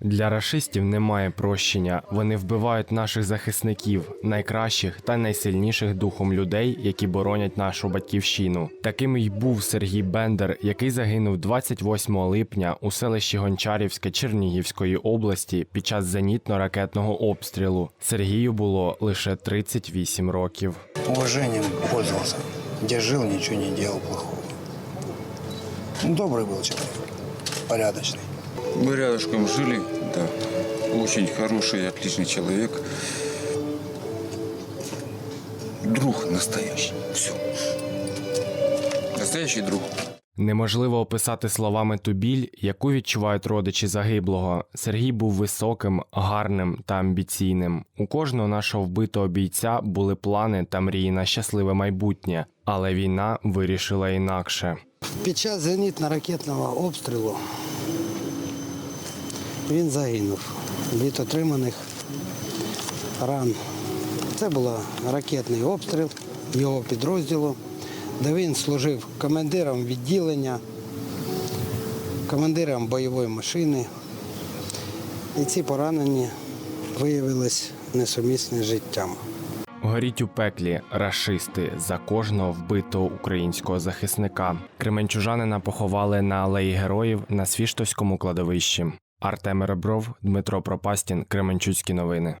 Для рашистів немає прощення. Вони вбивають наших захисників, найкращих та найсильніших духом людей, які боронять нашу батьківщину. Таким й був Сергій Бендер, який загинув 28 липня у селищі Гончарівське Чернігівської області під час зенітно-ракетного обстрілу. Сергію було лише 38 років. Уважением пользовался. Где жил, ничего не делал плохого. Ну, Добрый был человек, порядочный. Мы рядышком жили, да. Очень хороший, отличный человек. Друг настоящий. Все. Настоящий друг. Неможливо описати словами ту біль, яку відчувають родичі загиблого. Сергій був високим, гарним та амбіційним. У кожного нашого вбитого бійця були плани та мрії на щасливе майбутнє, але війна вирішила інакше. Під час зенітно-ракетного обстрілу він загинув від отриманих ран. Це був ракетний обстріл його підрозділу, де він служив командиром відділення, командиром бойової машини. І ці поранені виявились несумісні з життям. Горіть у пеклі рашисти за кожного вбитого українського захисника. Кременчужанина поховали на алеї героїв на Свіштовському кладовищі. Артем Ребров, Дмитро Пропастін, Кременчуцькі новини.